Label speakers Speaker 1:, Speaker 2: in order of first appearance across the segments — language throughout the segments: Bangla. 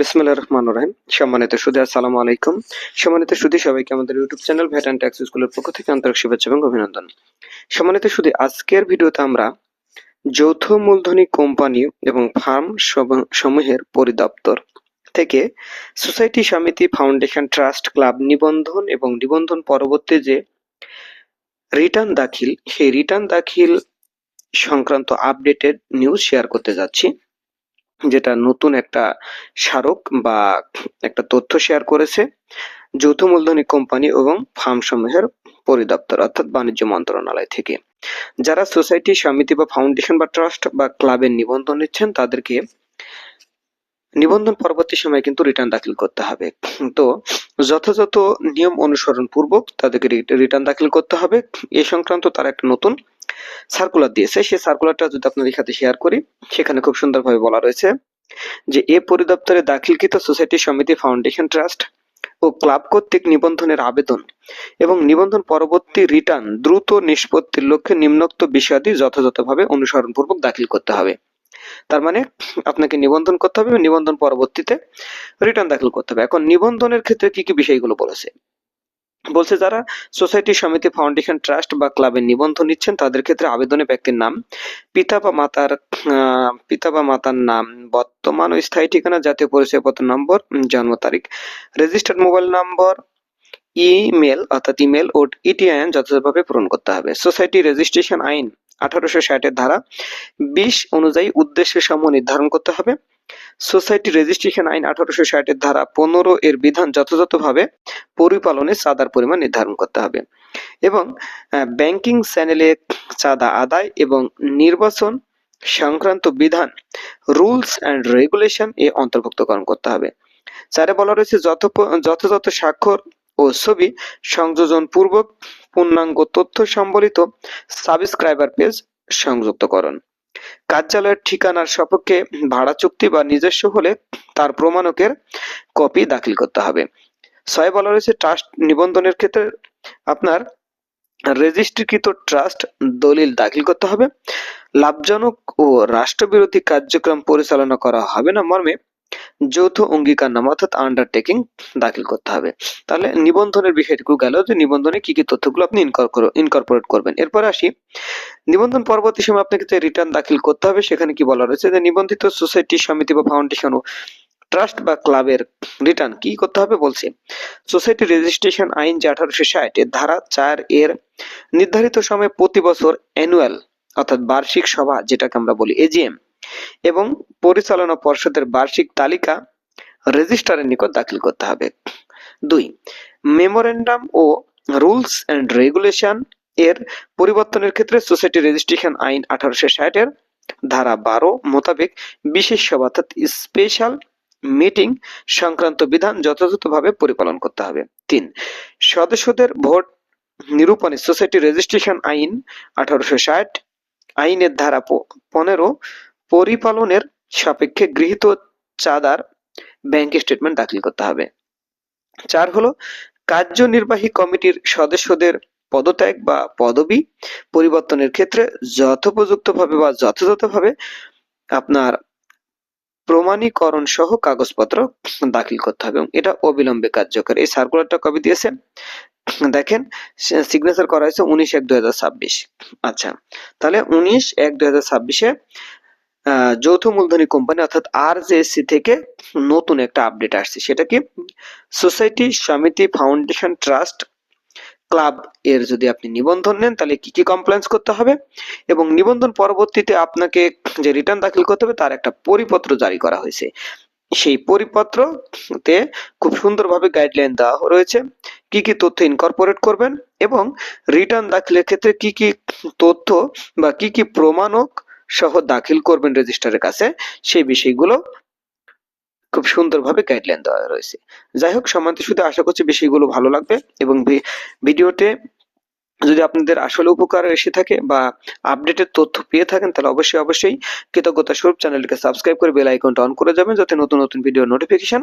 Speaker 1: বিসমিল্লাহির রহমানির রহিম। সম্মানিত সুধী, আসসালামু আলাইকুম। সম্মানিত সুধী, সবাইকে আমাদের YouTube channel VAT and tax স্কুলের পক্ষ থেকে আন্তরিক শুভেচ্ছা এবং অভিনন্দন। সম্মানিত সুধী, আজকের ভিডিওতে আমরা যৌথ মূলধনী কোম্পানি এবং ফার্ম সমূহের পরিদপ্তর থেকে সোসাইটি সমিতি ফাউন্ডেশন ট্রাস্ট ক্লাব নিবন্ধন এবং নিবন্ধন পরবর্তী যে রিটার্ন দাখিল, সেই রিটার্ন দাখিল সংক্রান্ত আপডেটেড নিউজ শেয়ার করতে যাচ্ছি। যেটা নতুন একটা স্মারক বা একটা তথ্য শেয়ার করেছে যৌথ মূলধনী কোম্পানি এবং ফার্ম সমূহের পরিদপ্তর, অর্থাৎ বাণিজ্য মন্ত্রণালয় থেকে। যারা সোসাইটি সমিতি বা ফাউন্ডেশন বা ট্রাস্ট বা ক্লাবের নিবন্ধন নিচ্ছেন, তাদেরকে নিবন্ধন পরবর্তী সময় কিন্তু রিটার্ন দাখিল করতে হবে। তো যথাযথ নিয়ম অনুসরণ পূর্বক তাদেরকে রিটার্ন দাখিল করতে হবে। এ সংক্রান্ত তার একটা নতুন সার্কুলার দিয়েছে। সেই সার্কুলারটা যদি আপনাদের সাথে শেয়ার করি, সেখানে খুব সুন্দরভাবে বলা রয়েছে যে, এ পরিদপ্তরে দাখিলকৃত সোসাইটি সমিতি ফাউন্ডেশন ট্রাস্ট ও ক্লাব কর্তৃক নিবন্ধনের আবেদন এবং নিবন্ধন পরবর্তী রিটার্ন দ্রুত নিষ্পত্তির লক্ষ্যে নিম্নোক্ত বিষয়াদি যথাযথভাবে অনুসরণপূর্বক দাখিল করতে হবে। তার মানে আপনাকে নিবন্ধন করতে হবে নিবন্ধন পরবর্তীতে রিটার্ন দাখিল করতে হবে। এখন নিবন্ধনের ক্ষেত্রে কি কি বিষয়গুলো বলেছে? বলছে যারা সোসাইটি সমিতি, ফাউন্ডেশন, ট্রাস্ট বা ক্লাবের নিবন্ধন নিচ্ছেন, তাদের ক্ষেত্রে আবেদনে ব্যক্তির নাম, পিতা বা মাতার পিতা বা মাতার নাম, বর্তমান ও স্থায়ী ঠিকানা, জাতীয় পরিচয়পত্র নম্বর জন্ম তারিখ রেজিস্টার্ড মোবাইল নম্বর ইমেল অর্থাৎ ইমেল ও ইটিআইএন যথাযথভাবে পূরণ করতে হবে। সোসাইটি রেজিস্ট্রেশন আইন আঠারোশো ষাটের ধারা বিশ অনুযায়ী উদ্দেশ্য সমূহ নির্ধারণ করতে হবে। সোসাইটি রেজিস্ট্রেশন আইন আঠারোশো ষাটের ধারা পনেরো এর বিধান যথাযথভাবে পরিপালনে চাঁদার পরিমাণ নির্ধারণ করতে হবে। এবং ব্যাংকিং চ্যানেলে চাঁদা আদায় এবং নির্বাচন সংক্রান্ত বিধান রুলস অ্যান্ড রেগুলেশন এ অন্তর্ভুক্তকরণ করতে হবে। চারে বলা রয়েছে যথাযথ স্বাক্ষর ও ছবি সংযোজন পূর্বক পূর্ণাঙ্গ তথ্য সম্বলিত সাবস্ক্রাইবার পেজ সংযুক্তকরণ। কার্যালয়ের ঠিকানার সপক্ষে ভাড়া চুক্তি বা নিজস্ব হলে তার প্রমাণকের কপি দাখিল করতে হবে। ছয় বলা রয়েছে ট্রাস্ট নিবন্ধনের ক্ষেত্রে আপনার রেজিস্ট্রিকৃত ট্রাস্ট দলিল দাখিল করতে হবে। লাভজনক ও রাষ্ট্রবিরোধী কার্যক্রম পরিচালনা করা হবে না। মর্মে যৌথ অঙ্গীকার অঙ্গীকারনামা অর্থাৎ আন্ডারটেকিং দাখিল করতে হবে। তাহলে নিবন্ধনের বিষয়টুকু গেল যে নিবন্ধনে কি কি তথ্যগুলো আপনি ইনকর্পোরেট করবেন। এরপর আসি, নিবন্ধন পরবর্তী সময় আপনাকে যে রিটার্ন দাখিল করতে হবে, সেখানে কি বলা রয়েছে যে নিবন্ধিত সোসাইটি সমিতি বা ফাউন্ডেশন ও ট্রাস্ট বা ক্লাবের রিটার্ন কি করতে হবে বলছে। সোসাইটি রেজিস্ট্রেশন আইন যে আঠারোশো ষাট, এর ধারা চার এর নির্ধারিত সময়ে প্রতি বছর অ্যানুয়াল অর্থাৎ বার্ষিক সভা, যেটাকে আমরা বলি এজিএম এবং পরিচালনা পর্ষদের বার্ষিক তালিকা রেজিস্ট্রারের নিকট দাখিল করতে হবে। দুই, মেমোরেন্ডাম ও রুলস অ্যান্ড রেগুলেশন এর পরিবর্তনের ক্ষেত্রে সোসাইটি রেজিস্ট্রেশন আইন আঠারোশো ষাটের ধারা বারো মোতাবেক বিশেষ সভা অর্থাৎ স্পেশাল মিটিং সংক্রান্ত বিধান যথাযথভাবে পরিপালন করতে হবে। তিন, সদস্যদের ভোট নিরূপণে সোসাইটি রেজিস্ট্রেশন আইন আঠারোশো ষাট আইনের ধারা পনেরো পরিপালনের সাপেক্ষে গৃহীত চাঁদার ব্যাংক স্টেটমেন্ট দাখিল করতে হবে। চার হলো, কার্যনির্বাহী কমিটির সদস্যদের পদত্যাগ বা পদবি পরিবর্তনের ক্ষেত্রে যথোপযুক্তভাবে বা যথাযথভাবে আপনার প্রমাণীকরণ সহ কাগজপত্র দাখিল করতে হবে এবং এটা অবিলম্বে কার্যকর। এই সার্কুলারটা কবে দিয়েছে? দেখেন সিগনেচার করা হয়েছে উনিশ এক দুই আচ্ছা তাহলে উনিশ এক দুই হাজার ছাব্বিশে যৌথ মূলধনী কোম্পানি অর্থাৎ আর থেকে নতুন একটা আপডেট আসছে। সেটা কি? সোসাইটি সমিতি ফাউন্ডেশন ট্রাস্ট ক্লাব এর যদি আপনি নিবন্ধন নেন, তাহলে কি কি কমপ্লেন্স করতে হবে? এবং নিবন্ধন পরবর্তীতে আপনাকে যে রিটার্ন দাখিল করতে হবে, তার একটা পরিপত্র জারি করা হয়েছে। সেই পরিপত্রতে খুব সুন্দরভাবে গাইডলাইন দেওয়া রয়েছে, কি কি তথ্য ইনকর্পোরেট করবেন এবং রিটার্ন দাখিলের ক্ষেত্রে কি কি তথ্য বা কি কি প্রমাণক সহ দাখিল করবেন রেজিস্টারের কাছে। সেই বিষয়গুলো খুব সুন্দরভাবে গাইডলাইন দেওয়া রয়েছে। যাই হোক, সম্মানিত শুধু আশা করছি বিষয়গুলো ভালো লাগবে এবং ভিডিওতে যদি আপনাদের আসলে উপকার এসে থাকে বা আপডেটের তথ্য পেয়ে থাকেন, তাহলে অবশ্যই অবশ্যই কৃতজ্ঞতা স্বরূপ চ্যানেলটিকে সাবস্ক্রাইব করে বেল আইকনটা অন করে যাবেন যাতে নতুন নতুন ভিডিও নোটিফিকেশন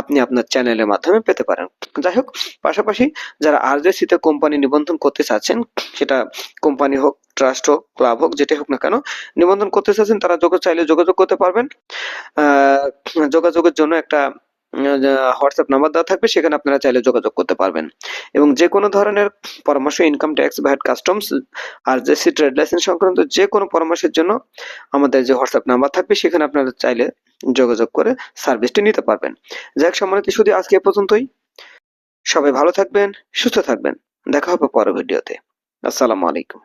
Speaker 1: আপনি আপনার চ্যানেলের মাধ্যমে পেতে পারেন। যাই হোক, পাশাপাশি যারা আরজেসিতে কোম্পানি নিবন্ধন করতে চাচ্ছেন, সেটা কোম্পানি হোক ট্রাস্ট হোক ক্লাব হোক, যেটাই হোক না কেন, নিবন্ধন করতে চাচ্ছেন, তারা যোগ, চাইলে যোগাযোগ করতে পারবেন। যোগাযোগের জন্য একটা হোয়াটসঅ্যাপ নাম্বার দেওয়া থাকবে, সেখানে আপনারা চাইলে যোগাযোগ করতে পারবেন। এবং যে কোনো ধরনের পরামর্শ ইনকাম ট্যাক্স ভ্যাট কাস্টমস আর জেসি ট্রেড লাইসেন্স সংক্রান্ত যে কোনো পরামর্শের জন্য আমাদের যে হোয়াটসঅ্যাপ নাম্বার থাকবে, সেখানে আপনারা চাইলে যোগাযোগ করে সার্ভিসটি নিতে পারবেন। যাক, সম্মানিত শুধু আজকে পর্যন্তই। সবাই ভালো থাকবেন, সুস্থ থাকবেন। দেখা হবে পরের ভিডিওতে আসসালামু আলাইকুম।